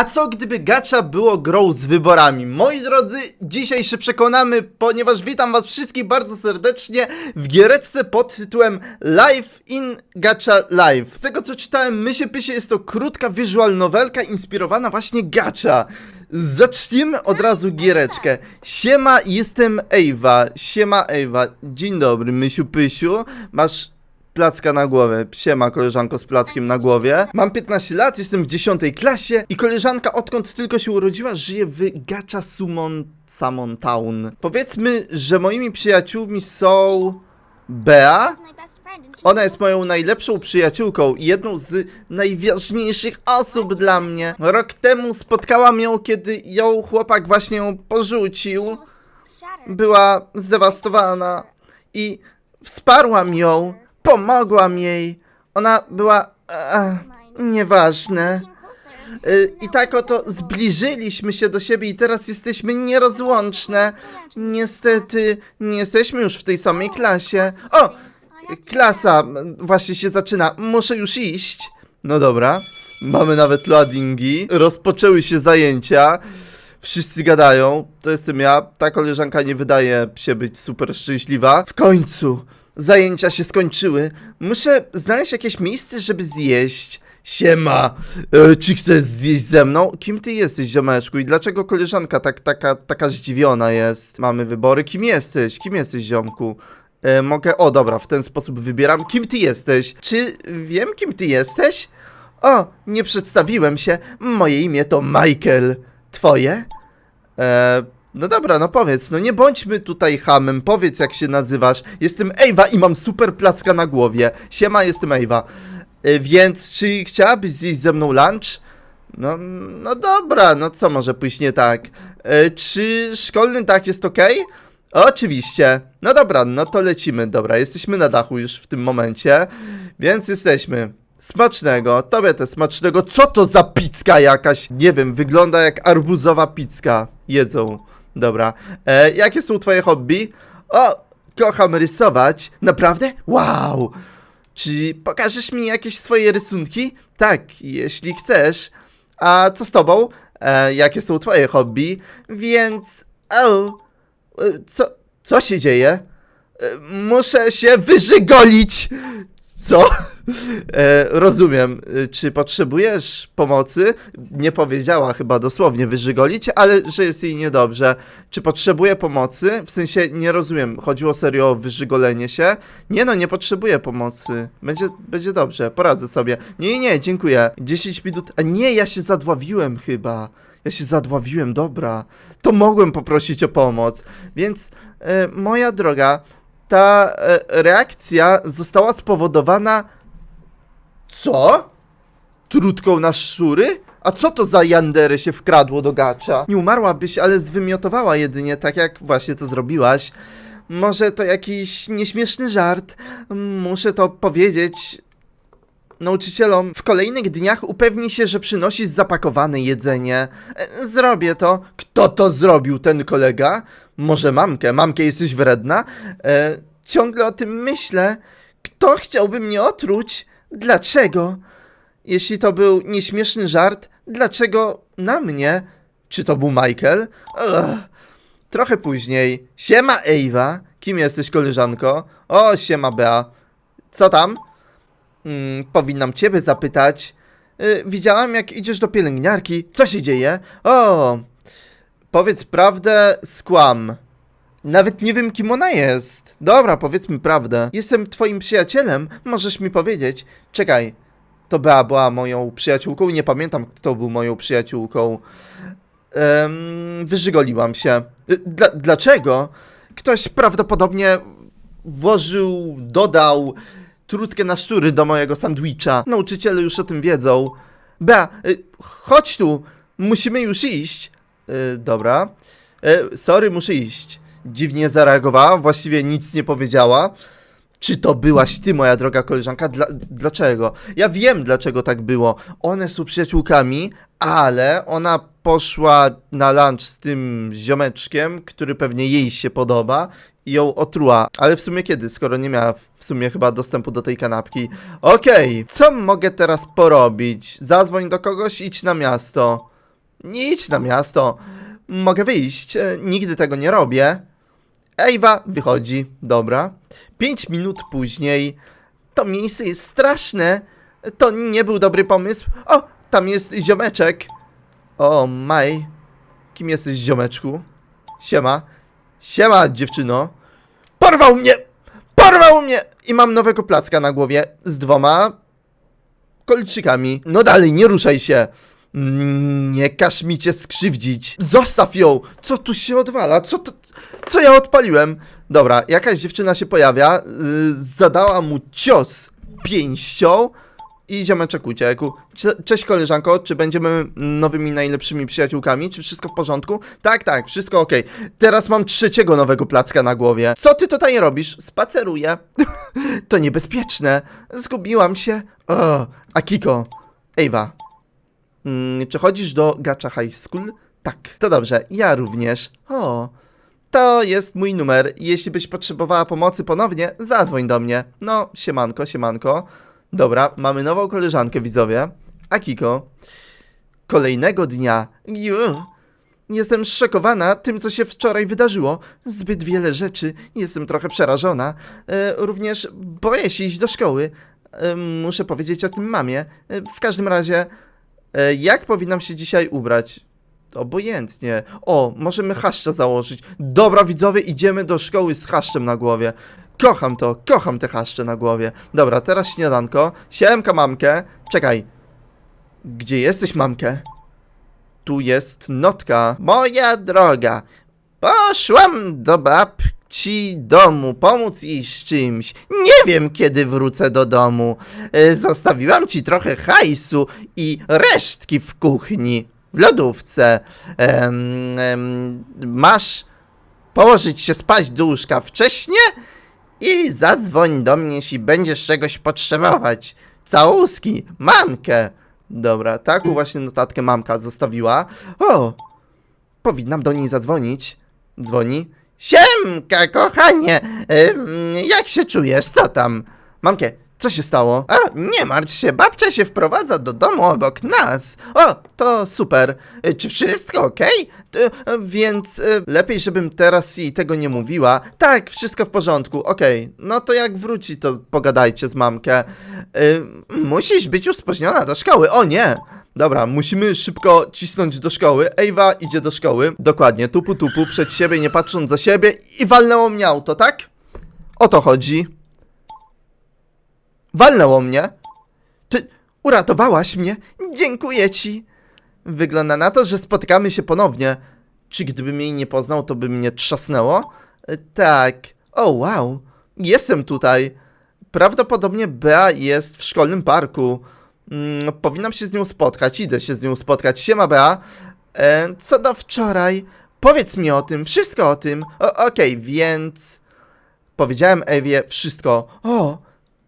A co gdyby gacha było grą z wyborami? Moi drodzy, dzisiaj się przekonamy, ponieważ witam was wszystkich bardzo serdecznie w giereczce pod tytułem Live in Gacha Live. Z tego co czytałem, Mysie Pysie jest to krótka visual novelka inspirowana właśnie gacha. Zacznijmy od razu giereczkę. Siema, jestem Ewa. Siema Ewa. Dzień dobry, Mysiu Pysiu. Masz placka na głowę. Siema, koleżanko z plackiem na głowie. Mam 15 lat, jestem w 10 klasie i koleżanka odkąd tylko się urodziła żyje w Gacha Summon Summon Town. Powiedzmy, że moimi przyjaciółmi są Bea. Ona jest moją najlepszą przyjaciółką i jedną z najważniejszych osób dla mnie. Rok temu spotkałam ją, kiedy ją chłopak właśnie ją porzucił. Była zdewastowana i wsparłam ją, pomogłam jej. Ona była. Nieważne. Y, I tak oto zbliżyliśmy się do siebie i teraz jesteśmy nierozłączne. Niestety nie jesteśmy już w tej samej klasie. O! Klasa właśnie się zaczyna. Muszę już iść. No dobra. Mamy nawet loadingi. Rozpoczęły się zajęcia. Wszyscy gadają. To jestem ja. Ta koleżanka nie wydaje się być super szczęśliwa. W końcu. Zajęcia się skończyły. Muszę znaleźć jakieś miejsce, żeby zjeść. Siema, e, czy chcesz zjeść ze mną? Kim ty jesteś, ziomeczku? I dlaczego koleżanka tak, taka, taka zdziwiona jest? Mamy wybory. Kim jesteś? Kim jesteś, ziomku? E, mogę. O, dobra, w ten sposób wybieram. Kim ty jesteś? Czy wiem, kim ty jesteś? O, nie przedstawiłem się. Moje imię to Michael. Twoje? E, no dobra, no powiedz, no nie bądźmy tutaj hamem, powiedz jak się nazywasz. Jestem Ewa i mam super placka na głowie. Siema, jestem Ewa. E, więc czy chciałabyś zjeść ze mną lunch? No, no dobra, no co może pójść nie tak? E, czy szkolny tak jest ok? Oczywiście. No dobra, no to lecimy. Dobra, jesteśmy na dachu już w tym momencie, więc jesteśmy. Smacznego, tobie też smacznego. Co to za pizka jakaś? Nie wiem, wygląda jak arbuzowa pizka. Jedzą. Dobra. E, jakie są twoje hobby? O, kocham rysować. Naprawdę? Wow. Czy pokażesz mi jakieś swoje rysunki? Tak, jeśli chcesz. A co z tobą? E, jakie są twoje hobby? Więc... O, e, co, co się dzieje? E, muszę się wyżygolić! Co? E, rozumiem. E, Czy potrzebujesz pomocy? Nie powiedziała chyba dosłownie wyżygolić, ale że jest jej niedobrze. Czy potrzebuje pomocy? W sensie nie rozumiem. Chodziło serio o wyżygolenie się? Nie no, nie potrzebuję pomocy. Będzie, będzie dobrze, poradzę sobie. Nie, nie, dziękuję. 10 minut. A nie, ja się zadławiłem chyba. Ja się zadławiłem, dobra. To mogłem poprosić o pomoc. Więc, e, moja droga, ta e, reakcja została spowodowana. Co? Trutką na szury? A co to za Yandery się wkradło do gacza? Nie umarłabyś, ale zwymiotowała jedynie, tak jak właśnie to zrobiłaś. Może to jakiś nieśmieszny żart? Muszę to powiedzieć nauczycielom. W kolejnych dniach upewnij się, że przynosisz zapakowane jedzenie. E, Zrobię to. Kto to zrobił, ten kolega? Może mamkę? Mamkę, jesteś wredna? E, ciągle o tym myślę. Kto chciałby mnie otruć? Dlaczego? Jeśli to był nieśmieszny żart, dlaczego na mnie? Czy to był Michael? Ugh. Trochę później. Siema Ewa. Kim jesteś, koleżanko? O, siema Bea. Co tam? Mm, powinnam ciebie zapytać. Y, widziałam, jak idziesz do pielęgniarki. Co się dzieje? O, powiedz prawdę, skłam. Nawet nie wiem, kim ona jest. Dobra, powiedzmy prawdę. Jestem twoim przyjacielem, możesz mi powiedzieć. Czekaj, to Bea była moją przyjaciółką i nie pamiętam, kto był moją przyjaciółką. Em, wyżygoliłam się. Y, Dla, dlaczego? Ktoś prawdopodobnie włożył, dodał trutkę na szczury do mojego sandwicha. Nauczyciele już o tym wiedzą. Bea, y, chodź tu, musimy już iść. Y, dobra. Y, sorry, muszę iść. Dziwnie zareagowała, właściwie nic nie powiedziała. Czy to byłaś ty, moja droga koleżanka? Dla, dlaczego? Ja wiem, dlaczego tak było. One są przyjaciółkami, ale ona poszła na lunch z tym ziomeczkiem, który pewnie jej się podoba i ją otruła. Ale w sumie kiedy, skoro nie miała w sumie chyba dostępu do tej kanapki? Okej, co mogę teraz porobić? Zadzwoń do kogoś, idź na miasto. idź na miasto. Mogę wyjść, e, nigdy tego nie robię. Ewa wychodzi, dobra. Pięć minut później. To miejsce jest straszne. To nie był dobry pomysł. O, tam jest ziomeczek. O, Maj. Kim jesteś, ziomeczku? Siema. Siema, dziewczyno. Porwał mnie! Porwał mnie! I mam nowego placka na głowie z dwoma kolczykami. No dalej, nie ruszaj się. Mm, Nie każ mi cię skrzywdzić. Zostaw ją! Co tu się odwala? Co to... Co ja odpaliłem? Dobra, jakaś dziewczyna się pojawia, yy, zadała mu cios pięścią i ziomeczek uciekł. Cze- Cześć koleżanko, czy będziemy nowymi najlepszymi przyjaciółkami? Czy wszystko w porządku? Tak, tak, wszystko ok. Teraz mam trzeciego nowego placka na głowie. Co ty tutaj robisz? Spaceruję. to niebezpieczne. Zgubiłam się. O, Akiko. Ewa. Mm, czy chodzisz do Gacha High School? Tak. To dobrze, ja również. O. To jest mój numer. Jeśli byś potrzebowała pomocy ponownie, zadzwoń do mnie. No, siemanko, siemanko. Dobra, mamy nową koleżankę, widzowie. Akiko. Kolejnego dnia. Ju. Jestem szokowana tym, co się wczoraj wydarzyło. Zbyt wiele rzeczy. Jestem trochę przerażona. E, również boję się iść do szkoły. E, muszę powiedzieć o tym mamie. E, w każdym razie, jak powinnam się dzisiaj ubrać? Obojętnie. O, możemy haszcza założyć. Dobra, widzowie, idziemy do szkoły z haszczem na głowie. Kocham to, kocham te haszcze na głowie. Dobra, teraz śniadanko. Siemka, mamkę. Czekaj. Gdzie jesteś, mamkę? Tu jest notka. Moja droga, poszłam do babci domu pomóc jej z czymś. Nie wiem, kiedy wrócę do domu. E, Zostawiłam ci trochę hajsu i resztki w kuchni, w lodówce. Em, masz położyć się spać do łóżka wcześnie i zadzwoń do mnie, jeśli będziesz czegoś potrzebować. Całuski, mamkę. Dobra, taką właśnie notatkę mamka zostawiła. O, powinnam do niej zadzwonić. Dzwoni. Siemka, kochanie! Jak się czujesz? Co tam? Mamkie, co się stało? A, nie martw się, babcia się wprowadza do domu obok nas. O, to super. Y, Czy wszystko okej? Y, Więc y, lepiej, żebym teraz jej tego nie mówiła. Tak, wszystko w porządku, okej. No to jak wróci, to pogadajcie z mamkę. Musisz być już spóźniona do szkoły. O nie! Dobra, musimy szybko cisnąć do szkoły. Ewa idzie do szkoły. Dokładnie, tupu tupu, przed siebie, nie patrząc za siebie i walnęło mnie auto, tak? O to chodzi. Walnęło mnie. Ty uratowałaś mnie. Dziękuję ci. Wygląda na to, że spotykamy się ponownie. Czy gdybym jej nie poznał, to by mnie trzasnęło? E, Tak. O, wow. Jestem tutaj. Prawdopodobnie Bea jest w szkolnym parku. Mm, powinnam się z nią spotkać. Idę się z nią spotkać. Siema, Bea. E, co do wczoraj? Powiedz mi o tym. Wszystko o tym. Okej, więc... Powiedziałem Ewie wszystko. O,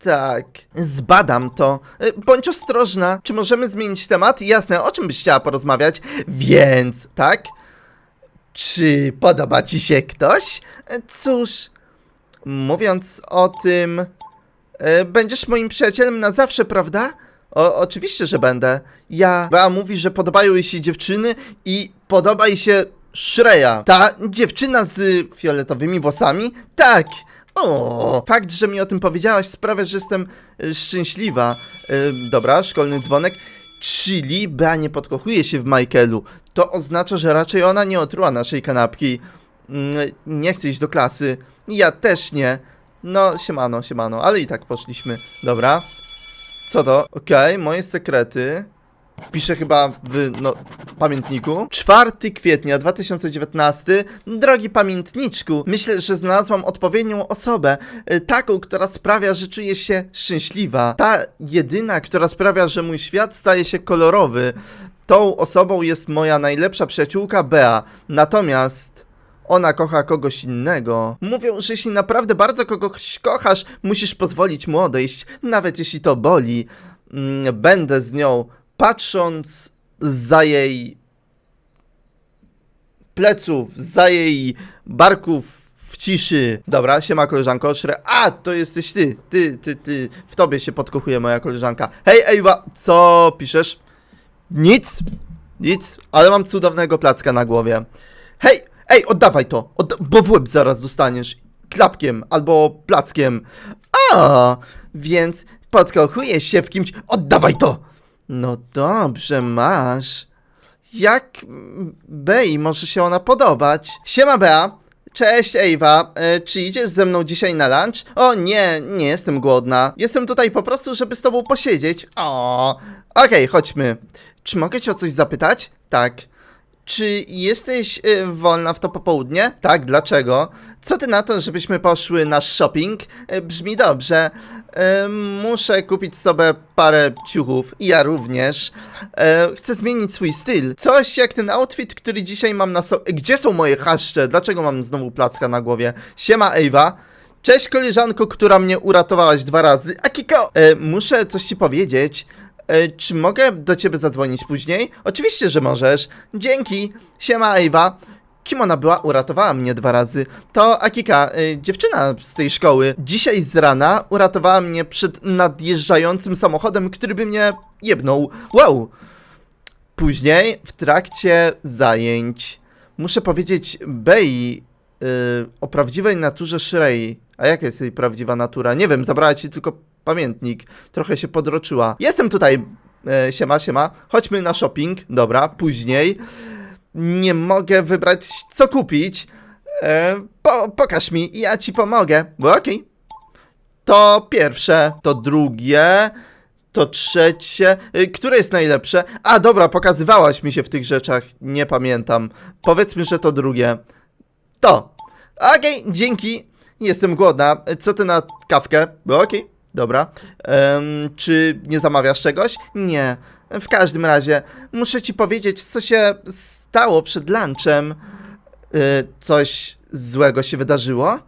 tak. Zbadam to. Y, Bądź ostrożna. Czy możemy zmienić temat? Jasne, o czym byś chciała porozmawiać? Więc, tak? Czy podoba ci się ktoś? Y, Cóż, mówiąc o tym, y, będziesz moim przyjacielem na zawsze, prawda? O, oczywiście, że będę. Ja. Bea mówi, że podobają jej się dziewczyny i podoba jej się Shreya. Ta dziewczyna z fioletowymi włosami? Tak. O, fakt, że mi o tym powiedziałaś sprawia, że jestem y, szczęśliwa. Y, dobra, szkolny dzwonek. Czyli Bea nie podkochuje się w Michaelu. To oznacza, że raczej ona nie otruła naszej kanapki. Mm, nie chcę iść do klasy. Ja też nie. No, siemano, siemano, ale i tak poszliśmy. Dobra. Co to? Okej, moje sekrety. Piszę chyba w no, pamiętniku. 4 kwietnia 2019. Drogi pamiętniczku, myślę, że znalazłam odpowiednią osobę. y, Taką, która sprawia, że czuję się szczęśliwa. Ta jedyna, która sprawia, że mój świat staje się kolorowy. Tą osobą jest moja najlepsza przyjaciółka Bea. Natomiast ona kocha kogoś innego. Mówią, że jeśli naprawdę bardzo kogoś kochasz, musisz pozwolić mu odejść, nawet jeśli to boli. Mm, Będę z nią, patrząc za jej pleców, za jej barków w ciszy. Dobra, siema koleżanko, szre... A, to jesteś ty, ty, ty, ty. W tobie się podkochuje moja koleżanka. Hej, Ewa, co piszesz? Nic? Nic, ale mam cudownego placka na głowie. Hej, ej, oddawaj to, bo w łeb zaraz dostaniesz. Klapkiem albo plackiem. A, więc podkochujesz się w kimś. Oddawaj to! No dobrze, masz. Jak Bei może się ona podobać? Siema Bea. Cześć Ewa, e, czy idziesz ze mną dzisiaj na lunch? O nie, nie jestem głodna. Jestem tutaj po prostu, żeby z tobą posiedzieć. O, okej, chodźmy. Czy mogę cię o coś zapytać? Tak. Czy jesteś y, wolna w to popołudnie? Tak, dlaczego? Co ty na to, żebyśmy poszły na shopping? Y, brzmi dobrze. Y, muszę kupić sobie parę ciuchów. I ja również. Chcę zmienić swój styl. Coś jak ten outfit, który dzisiaj mam na sobie. Gdzie są moje haszcze? Dlaczego mam znowu placka na głowie? Siema, Ewa. Cześć koleżanko, która mnie uratowałaś dwa razy. Akiko! E, muszę coś ci powiedzieć. E, czy mogę do ciebie zadzwonić później? Oczywiście, że możesz. Dzięki. Siema, Ewa. Kim ona była? Uratowała mnie dwa razy. To Akika, e, dziewczyna z tej szkoły. Dzisiaj z rana uratowała mnie przed nadjeżdżającym samochodem, który by mnie jebnął. Wow! Później, w trakcie zajęć, muszę powiedzieć Bei yy, o prawdziwej naturze Shrei. A jaka jest jej prawdziwa natura? Nie wiem, zabrała ci tylko pamiętnik. Trochę się podroczyła. Jestem tutaj. E, siema, siema. Chodźmy na shopping. Dobra, później. Nie mogę wybrać, co kupić. E, po, pokaż mi, ja ci pomogę. Okej. To pierwsze, to drugie, to trzecie. Y, Które jest najlepsze? A dobra, pokazywałaś mi się w tych rzeczach, nie pamiętam. Powiedzmy, że to drugie. To. Okej, dzięki. Jestem głodna. Co ty na kawkę? Okej, dobra. Em, czy nie zamawiasz czegoś? Nie. W każdym razie, muszę ci powiedzieć, co się stało przed lunchem. Y, coś złego się wydarzyło?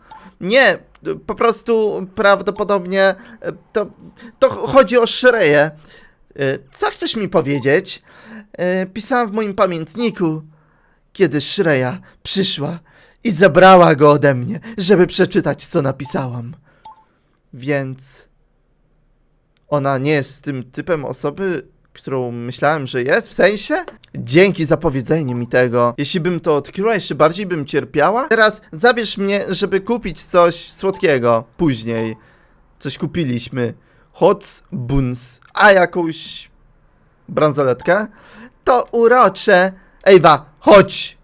Nie, po prostu prawdopodobnie y, to, to chodzi o Shreję. Y, Co chcesz mi powiedzieć? Y, Pisałam w moim pamiętniku, kiedy Shreya przyszła i zabrała go ode mnie, żeby przeczytać, co napisałam. Więc ona nie jest tym typem osoby, którą myślałem, że jest, w sensie? Dzięki za powiedzenie mi tego. Jeśli bym to odkryła, jeszcze bardziej bym cierpiała. Teraz zabierz mnie, żeby kupić coś słodkiego. Później. Coś kupiliśmy. Hot buns. A jakąś bransoletkę? To urocze. Ejwa, chodź!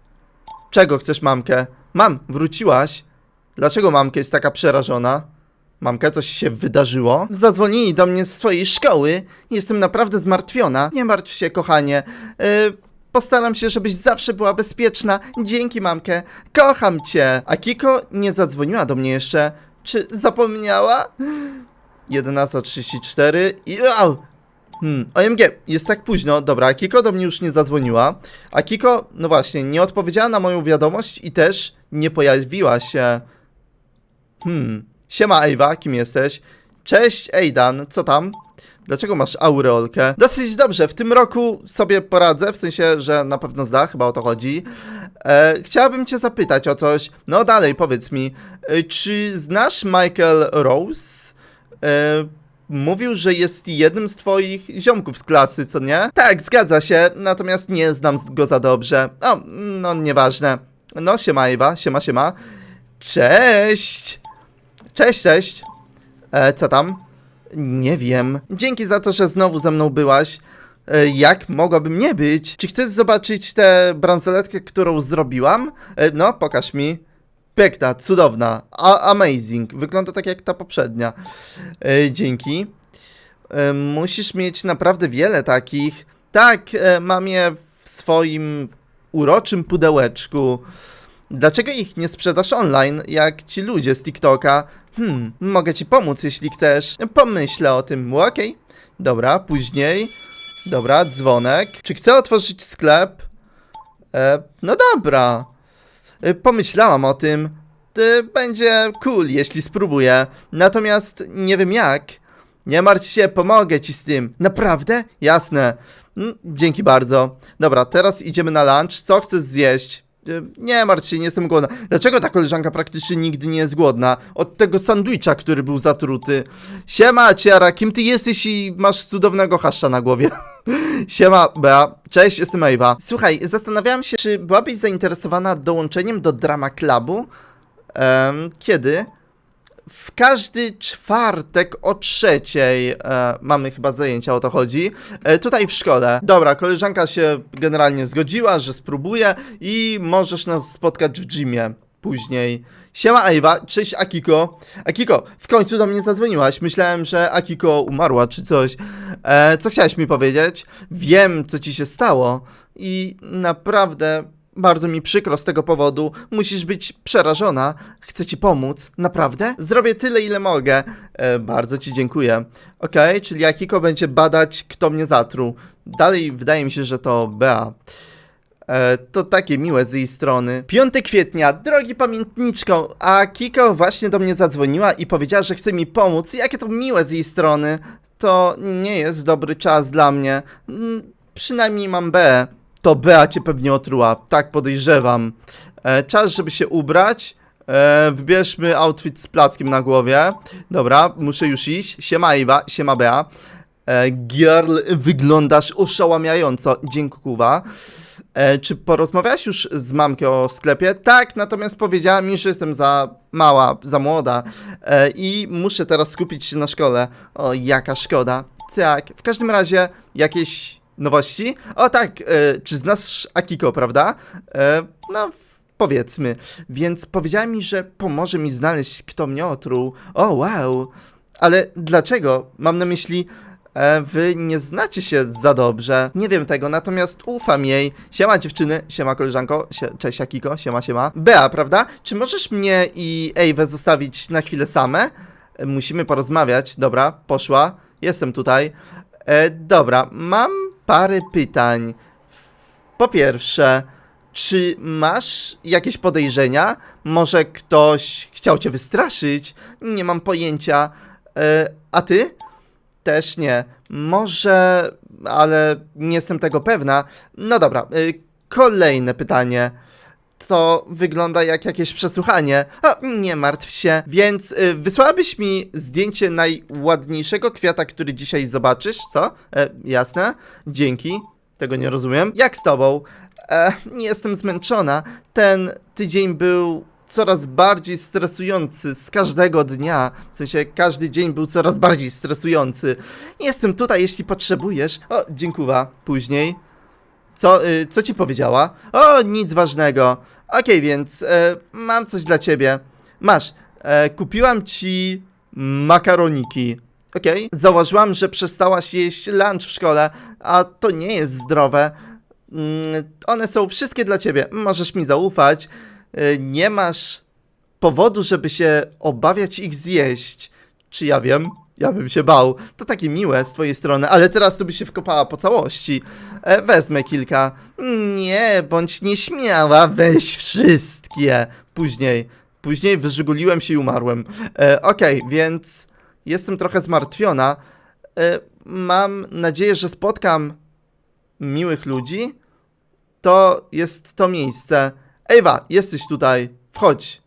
Czego chcesz, mamkę? Mam, wróciłaś. Dlaczego mamka jest taka przerażona? Mamka, coś się wydarzyło? Zadzwonili do mnie z swojej szkoły. Jestem naprawdę zmartwiona. Nie martw się, kochanie. Yy, postaram się, żebyś zawsze była bezpieczna. Dzięki, mamkę. Kocham cię. A Kiko nie zadzwoniła do mnie jeszcze. Czy zapomniała? 11.34 i... Au! Hmm, OMG, jest tak późno. Dobra, Kiko do mnie już nie zadzwoniła. A Kiko, no właśnie, nie odpowiedziała na moją wiadomość i też nie pojawiła się. Hmm. Siema Ewa, kim jesteś? Cześć Ejdan, co tam? Dlaczego masz aureolkę? Dosyć dobrze, w tym roku sobie poradzę, w sensie, że na pewno zda, chyba o to chodzi. E, chciałabym cię zapytać o coś. No dalej, powiedz mi, e, czy znasz Michael Rose? E, mówił, że jest jednym z twoich ziomków z klasy, co nie? Tak, zgadza się, natomiast nie znam go za dobrze. O, no nieważne. No, siema Ewa, siema, siema. Cześć! Cześć, cześć. E, co tam? Nie wiem. Dzięki za to, że znowu ze mną byłaś. E, jak mogłabym nie być? Czy chcesz zobaczyć tę bransoletkę, którą zrobiłam? E, no, pokaż mi. Piękna, cudowna, amazing. Wygląda tak jak ta poprzednia. E, dzięki. E, musisz mieć naprawdę wiele takich. Tak, e, mam je w swoim uroczym pudełeczku. Dlaczego ich nie sprzedasz online, jak ci ludzie z TikToka? Hmm, mogę ci pomóc, jeśli chcesz. Pomyślę o tym, okej. Dobra, później. Dobra, dzwonek. Czy chcę otworzyć sklep? E, no dobra. E, pomyślałam o tym. E, będzie cool, jeśli spróbuję. Natomiast nie wiem jak. Nie martw się, pomogę ci z tym. Naprawdę? Jasne. Mm, Dzięki bardzo. Dobra, teraz idziemy na lunch. Co chcesz zjeść? E, Nie martw się, nie jestem głodna. Dlaczego ta koleżanka praktycznie nigdy nie jest głodna? Od tego sandwicha, który był zatruty. Siema, Ciara, kim ty jesteś i masz cudownego haszcza na głowie? Siema, Bea. Cześć, jestem Ewa. Słuchaj, zastanawiałam się, czy byłabyś zainteresowana dołączeniem do Drama Clubu? Kiedy? W każdy czwartek o trzeciej e, mamy chyba zajęcia, o to chodzi. E, tutaj w szkole. Dobra, koleżanka się generalnie zgodziła, że spróbuje i możesz nas spotkać w gymie później. Siema Ewa, cześć Akiko. Akiko, w końcu do mnie zadzwoniłaś. Myślałem, że Akiko umarła czy coś. E, co chciałaś mi powiedzieć? Wiem, co ci się stało i naprawdę bardzo mi przykro z tego powodu. Musisz być przerażona. Chcę ci pomóc. Naprawdę? Zrobię tyle, ile mogę. E, bardzo ci dziękuję. Okej, czyli Akiko będzie badać, kto mnie zatruł. Dalej wydaje mi się, że to Bea. E, to takie miłe z jej strony. 5 kwietnia, drogi pamiętniczko, a Kiko właśnie do mnie zadzwoniła i powiedziała, że chce mi pomóc. Jakie to miłe z jej strony. To nie jest dobry czas dla mnie. Mm, Przynajmniej mam B. To Bea cię pewnie otruła, tak podejrzewam. E, czas, żeby się ubrać. E, wybierzmy outfit z plackiem na głowie. Dobra, muszę już iść. Siema Iwa, siema Bea. E, girl, wyglądasz oszałamiająco. Dziękuję. E, czy porozmawiałaś już z mamką o sklepie? Tak, natomiast powiedziała mi, że jestem za mała, za młoda e, i muszę teraz skupić się na szkole. O, jaka szkoda. Tak, w każdym razie jakieś nowości? O tak, e, czy znasz Akiko, prawda? E, no, powiedzmy. Więc powiedziała mi, że pomoże mi znaleźć, kto mnie otruł. O, wow. Ale dlaczego? Mam na myśli, e, wy nie znacie się za dobrze. Nie wiem tego, natomiast ufam jej. Siema dziewczyny, siema koleżanko, Sie cześć Akiko, siema, siema. Bea, prawda? Czy możesz mnie i Ewę zostawić na chwilę same? E, Musimy porozmawiać. Dobra, poszła. Jestem tutaj. E, dobra, mam parę pytań. Po pierwsze, czy masz jakieś podejrzenia? Może ktoś chciał cię wystraszyć? Nie mam pojęcia. E, a ty? Też nie. Może, ale nie jestem tego pewna. No dobra, y, kolejne pytanie. To wygląda jak jakieś przesłuchanie. A, nie martw się. Więc y, wysłałabyś mi zdjęcie najładniejszego kwiata, który dzisiaj zobaczysz, co? E, jasne. Dzięki. Tego nie rozumiem. Jak z tobą? E, jestem zmęczona. Ten tydzień był coraz bardziej stresujący z każdego dnia. W sensie każdy dzień był coraz bardziej stresujący. Jestem tutaj, jeśli potrzebujesz. O, dziękuję. Później. Co, y, co ci powiedziała? O, nic ważnego. Okej, więc e, mam coś dla ciebie. Masz. E, kupiłam ci makaroniki. Okej. Założyłam, że przestałaś jeść lunch w szkole, a to nie jest zdrowe. Mm, one są wszystkie dla ciebie. Możesz mi zaufać. E, nie masz powodu, żeby się obawiać ich zjeść. Czy ja wiem? Ja bym się bał. To takie miłe z twojej strony, ale teraz to by się wkopała po całości. E, wezmę kilka. Nie, bądź nieśmiała, weź wszystkie. Później. Później wyżyguliłem się i umarłem. E, Okej, więc jestem trochę zmartwiona. E, mam nadzieję, że spotkam miłych ludzi. To jest to miejsce. Ewa, jesteś tutaj. Wchodź.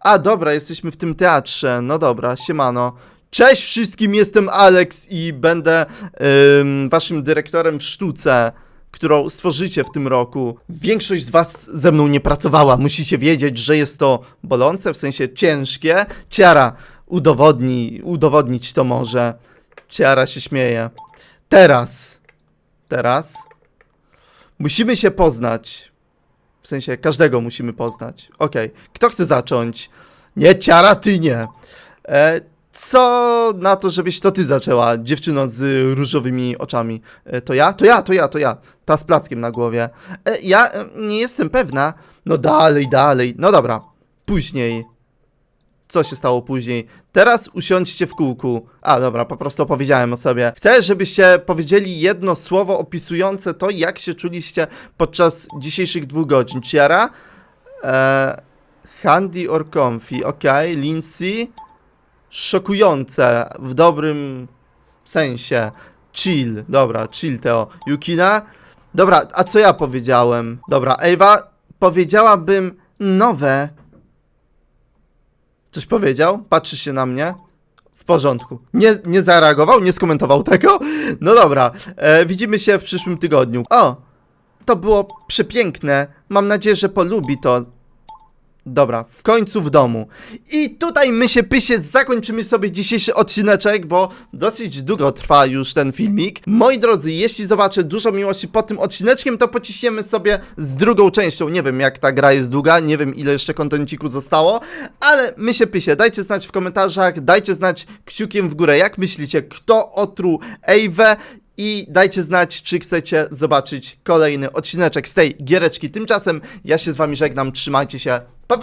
A, dobra, jesteśmy w tym teatrze. No dobra, siemano. Cześć wszystkim, jestem Alex i będę ym, waszym dyrektorem w sztuce, którą stworzycie w tym roku. Większość z was ze mną nie pracowała. Musicie wiedzieć, że jest to bolące, w sensie ciężkie. Ciara, udowodnij, udowodnić to może. Ciara się śmieje. Teraz. Teraz. Musimy się poznać. W sensie każdego musimy poznać. Okej. Kto chce zacząć? Nie, ciara, ty nie. E, co na to, żebyś to ty zaczęła, dziewczyno z różowymi oczami? E, to ja? To ja, to ja, to ja. Ta z plackiem na głowie. E, ja e, nie jestem pewna. No dalej, dalej. No dobra. Później. Co się stało później? Teraz usiądźcie w kółku. A, dobra, po prostu opowiedziałem o sobie. Chcę, żebyście powiedzieli jedno słowo opisujące to, jak się czuliście podczas dzisiejszych dwóch godzin. Ciara? E, handy or comfy, okej. Lindsay? Szokujące, w dobrym sensie. Chill, dobra, chill Teo. Yukina? Dobra, a co ja powiedziałem? Dobra, Ewa, powiedziałabym nowe. Coś powiedział? Patrzy się na mnie. W porządku. Nie, nie zareagował, nie skomentował tego. No dobra, e, widzimy się w przyszłym tygodniu. O, to było przepiękne. Mam nadzieję, że polubi to. Dobra, w końcu w domu. I tutaj my się pysie zakończymy sobie dzisiejszy odcineczek, bo dosyć długo trwa już ten filmik. Moi drodzy, jeśli zobaczę dużo miłości pod tym odcineczkiem, to pociśniemy sobie z drugą częścią. Nie wiem jak ta gra jest długa, nie wiem ile jeszcze kontenciku zostało, ale my się pysie. Dajcie znać w komentarzach, dajcie znać kciukiem w górę, jak myślicie, kto otruł Ejwę i dajcie znać, czy chcecie zobaczyć kolejny odcineczek z tej giereczki. Tymczasem ja się z wami żegnam, trzymajcie się, Bye bye.